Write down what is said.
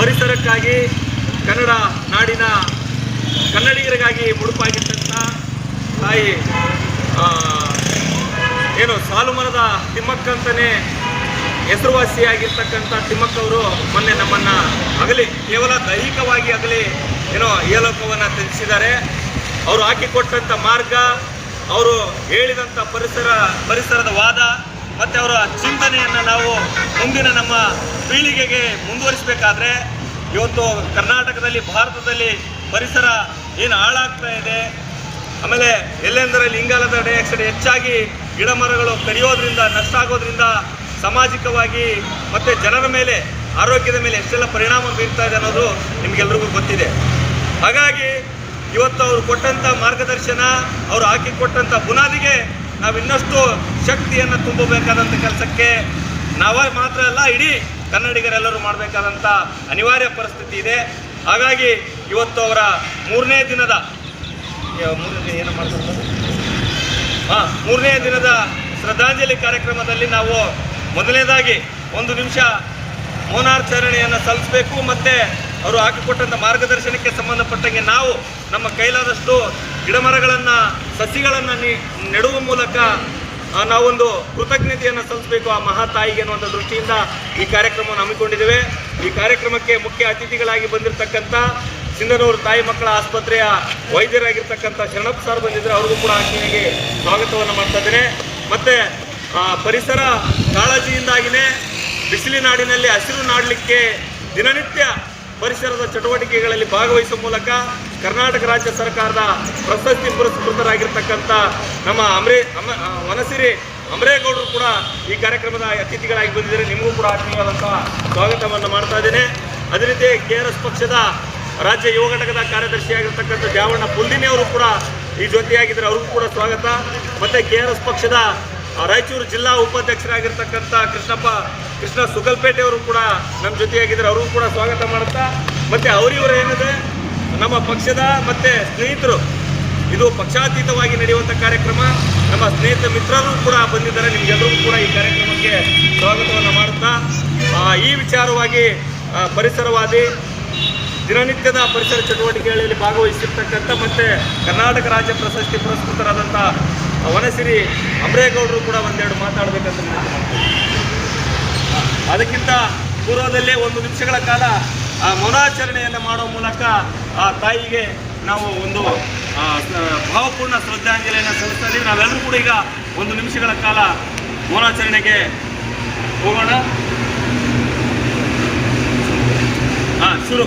ಕನ್ನಡಕ್ಕಾಗಿ ಕನ್ನಡ ನಾಡಿನ ಕನ್ನಡಿಗರಿಗಾಗಿ ಮುಡುಪಾಗಿದ್ದಂಥ ತಾಯಿ ಏನು ಸಾಲುಮರದ ತಿಮ್ಮಕ್ಕಂತನೇ ಹೆಸರುವಾಸಿಯಾಗಿರ್ತಕ್ಕಂಥ ತಿಮ್ಮಕ್ಕವರು ಮೊನ್ನೆ ನಮ್ಮನ್ನು ಅಗಲಿ, ಕೇವಲ ದೈಹಿಕವಾಗಿ ಅಗಲಿ ಏನೋ ಏಲೋಕವನ್ನು ತಿಳಿಸಿದ್ದಾರೆ. ಅವರು ಹಾಕಿಕೊಟ್ಟಂಥ ಮಾರ್ಗ, ಅವರು ಹೇಳಿದಂಥ ಪರಿಸರ, ಪರಿಸರದ ವಾದ ಮತ್ತು ಅವರ ಚಿಂತನೆಯನ್ನು ನಾವು ಮುಂದಿನ ನಮ್ಮ ಪೀಳಿಗೆಗೆ ಮುಂದುವರಿಸಬೇಕಾದ್ರೆ ಇವತ್ತು ಕರ್ನಾಟಕದಲ್ಲಿ, ಭಾರತದಲ್ಲಿ ಪರಿಸರ ಏನು ಹಾಳಾಗ್ತಾ ಇದೆ. ಆಮೇಲೆ ಎಲ್ಲೆಂದರಲ್ಲಿ ಇಂಗಾಲದ ಡೈಆಕ್ಸೈಡ್ ಹೆಚ್ಚಾಗಿ ಗಿಡ ಮರಗಳು ಕಡಿಯೋದ್ರಿಂದ, ನಷ್ಟ ಆಗೋದ್ರಿಂದ ಸಾಮಾಜಿಕವಾಗಿ ಮತ್ತು ಜನರ ಮೇಲೆ, ಆರೋಗ್ಯದ ಮೇಲೆ ಎಷ್ಟೆಲ್ಲ ಪರಿಣಾಮ ಬೀರ್ತಾ ಇದೆ ಅನ್ನೋದು ನಿಮಗೆಲ್ರಿಗೂ ಗೊತ್ತಿದೆ. ಹಾಗಾಗಿ ಇವತ್ತು ಅವರು ಕೊಟ್ಟಂಥ ಮಾರ್ಗದರ್ಶನ, ಅವರು ಹಾಕಿಕೊಟ್ಟಂಥ ಬುನಾದಿಗೆ ನಾವು ಇನ್ನಷ್ಟು ಶಕ್ತಿಯನ್ನು ತುಂಬಬೇಕಾದಂಥ ಕೆಲಸಕ್ಕೆ ನಾವೇ ಮಾತ್ರ ಅಲ್ಲ, ಇಡೀ ಕನ್ನಡಿಗರೆಲ್ಲರೂ ಮಾಡಬೇಕಾದಂಥ ಅನಿವಾರ್ಯ ಪರಿಸ್ಥಿತಿ ಇದೆ. ಹಾಗಾಗಿ ಇವತ್ತು ಅವರ ಮೂರನೇ ದಿನದ ಮೂರನೇ ಏನು ಮಾಡ್ತಾರೆ ಹಾಂ, ಮೂರನೇ ದಿನದ ಶ್ರದ್ಧಾಂಜಲಿ ಕಾರ್ಯಕ್ರಮದಲ್ಲಿ ನಾವು ಮೊದಲನೇದಾಗಿ ಒಂದು ನಿಮಿಷ ಮೌನಾಚರಣೆಯನ್ನು ಸಲ್ಲಿಸಬೇಕು, ಮತ್ತು ಅವರು ಹಾಕಿಕೊಟ್ಟಂಥ ಮಾರ್ಗದರ್ಶನಕ್ಕೆ ಸಂಬಂಧಪಟ್ಟಂಗೆ ನಾವು ನಮ್ಮ ಕೈಲಾದಷ್ಟು ಗಿಡಮರಗಳನ್ನು, ಸಸಿಗಳನ್ನು ನೆಡುವ ಮೂಲಕ ನಾವೊಂದು ಕೃತಜ್ಞತೆಯನ್ನು ಸಲ್ಲಿಸಬೇಕು ಆ ಮಹಾತಾಯಿಗೆ ಅನ್ನುವಂಥ ದೃಷ್ಟಿಯಿಂದ ಈ ಕಾರ್ಯಕ್ರಮವನ್ನು ಹಮ್ಮಿಕೊಂಡಿದ್ದೇವೆ. ಈ ಕಾರ್ಯಕ್ರಮಕ್ಕೆ ಮುಖ್ಯ ಅತಿಥಿಗಳಾಗಿ ಬಂದಿರತಕ್ಕಂಥ ಸಿಂಧನೂರು ತಾಯಿ ಮಕ್ಕಳ ಆಸ್ಪತ್ರೆಯ ವೈದ್ಯರಾಗಿರ್ತಕ್ಕಂಥ ಶರಣಪ್ಪ ಸರ್ ಬಂದಿದ್ದರೆ ಅವ್ರಿಗೂ ಕೂಡ ಆಕೆಯಾಗಿ ಸ್ವಾಗತವನ್ನು ಮಾಡ್ತಾ ಇದ್ದೇನೆ. ಮತ್ತು ಪರಿಸರ ಕಾಳಜಿಯಿಂದಾಗಿಯೇ ಬಿಸಿಲಿನಾಡಿನಲ್ಲಿ ಹಸಿರು ನಾಡಲಿಕ್ಕೆ ದಿನನಿತ್ಯ ಪರಿಸರದ ಚಟುವಟಿಕೆಗಳಲ್ಲಿ ಭಾಗವಹಿಸುವ ಮೂಲಕ ಕರ್ನಾಟಕ ರಾಜ್ಯ ಸರ್ಕಾರದ ಪ್ರಶಸ್ತಿ ಪುರಸ್ಕೃತರಾಗಿರ್ತಕ್ಕಂಥ ನಮ್ಮ ಅಮರೇ, ಅಮ ವನಸಿರಿ ಅಮರೇಗೌಡರು ಕೂಡ ಈ ಕಾರ್ಯಕ್ರಮದ ಅತಿಥಿಗಳಾಗಿ ಬಂದಿದ್ದಾರೆ. ನಿಮಗೂ ಕೂಡ ಆತ್ಮೀಯವಾದಂಥ ಸ್ವಾಗತವನ್ನು ಮಾಡ್ತಾ ಇದ್ದೇನೆ. ಅದೇ ರೀತಿ ಕೆ ಆರ್ ಎಸ್ ಪಕ್ಷದ ರಾಜ್ಯ ಯುವ ಘಟಕದ ಕಾರ್ಯದರ್ಶಿಯಾಗಿರ್ತಕ್ಕಂಥ ದ್ಯಾವಣ್ಣ ಪುಲ್ದಿನಿ ಅವರು ಕೂಡ ಈ ಜೊತೆಯಾಗಿದ್ದರೆ. ಅವ್ರಿಗೂ ಕೂಡ ಸ್ವಾಗತ. ಮತ್ತು ಕೆ ಆರ್ ಎಸ್ ಪಕ್ಷದ ರಾಯಚೂರು ಜಿಲ್ಲಾ ಉಪಾಧ್ಯಕ್ಷರಾಗಿರ್ತಕ್ಕಂಥ ಕೃಷ್ಣಪ್ಪ, ಕೃಷ್ಣ ಸುಗಲ್ಪೇಟೆ ಅವರು ಕೂಡ ನಮ್ಮ ಜೊತೆಯಾಗಿದ್ದಾರೆ. ಅವ್ರಿಗೂ ಕೂಡ ಸ್ವಾಗತ ಮಾಡುತ್ತಾ, ಮತ್ತು ಅವರಿವರು ಏನಿದೆ ನಮ್ಮ ಪಕ್ಷದ ಮತ್ತು ಸ್ನೇಹಿತರು. ಇದು ಪಕ್ಷಾತೀತವಾಗಿ ನಡೆಯುವಂಥ ಕಾರ್ಯಕ್ರಮ. ನಮ್ಮ ಸ್ನೇಹಿತ ಮಿತ್ರರು ಕೂಡ ಬಂದಿದ್ದಾರೆ. ನಿಮಗೆಲ್ಲರಿಗೂ ಕೂಡ ಈ ಕಾರ್ಯಕ್ರಮಕ್ಕೆ ಸ್ವಾಗತವನ್ನು ಮಾಡುತ್ತಾ ಈ ವಿಚಾರವಾಗಿ ಪರಿಸರವಾದಿ, ದಿನನಿತ್ಯದ ಪರಿಸರ ಚಟುವಟಿಕೆಗಳಲ್ಲಿ ಭಾಗವಹಿಸಿರ್ತಕ್ಕಂಥ ಮತ್ತು ಕರ್ನಾಟಕ ರಾಜ್ಯ ಪ್ರಶಸ್ತಿ ಪುರಸ್ಕೃತರಾದಂಥ ವನಸಿರಿ ಅಮರೇಗೌಡರು ಕೂಡ ಒಂದೆರಡು ಮಾತಾಡಬೇಕಂತ. ಅದಕ್ಕಿಂತ ಪೂರ್ವದಲ್ಲೇ ಒಂದು ನಿಮಿಷಗಳ ಕಾಲ ಆ ಮೌನಾಚರಣೆಯನ್ನು ಮಾಡುವ ಮೂಲಕ ಆ ತಾಯಿಗೆ ನಾವು ಒಂದು ಭಾವಪೂರ್ಣ ಶ್ರದ್ಧಾಂಜಲಿಯನ್ನು ಸಲ್ಲಿಸ್ತಾ ಇದ್ದೀವಿ. ನಾವೆಲ್ಲರೂ ಕೂಡ ಈಗ ಒಂದು ನಿಮಿಷಗಳ ಕಾಲ ಮೌನಾಚರಣೆಗೆ ಹೋಗೋಣ. ಹಾಂ ಶುರು.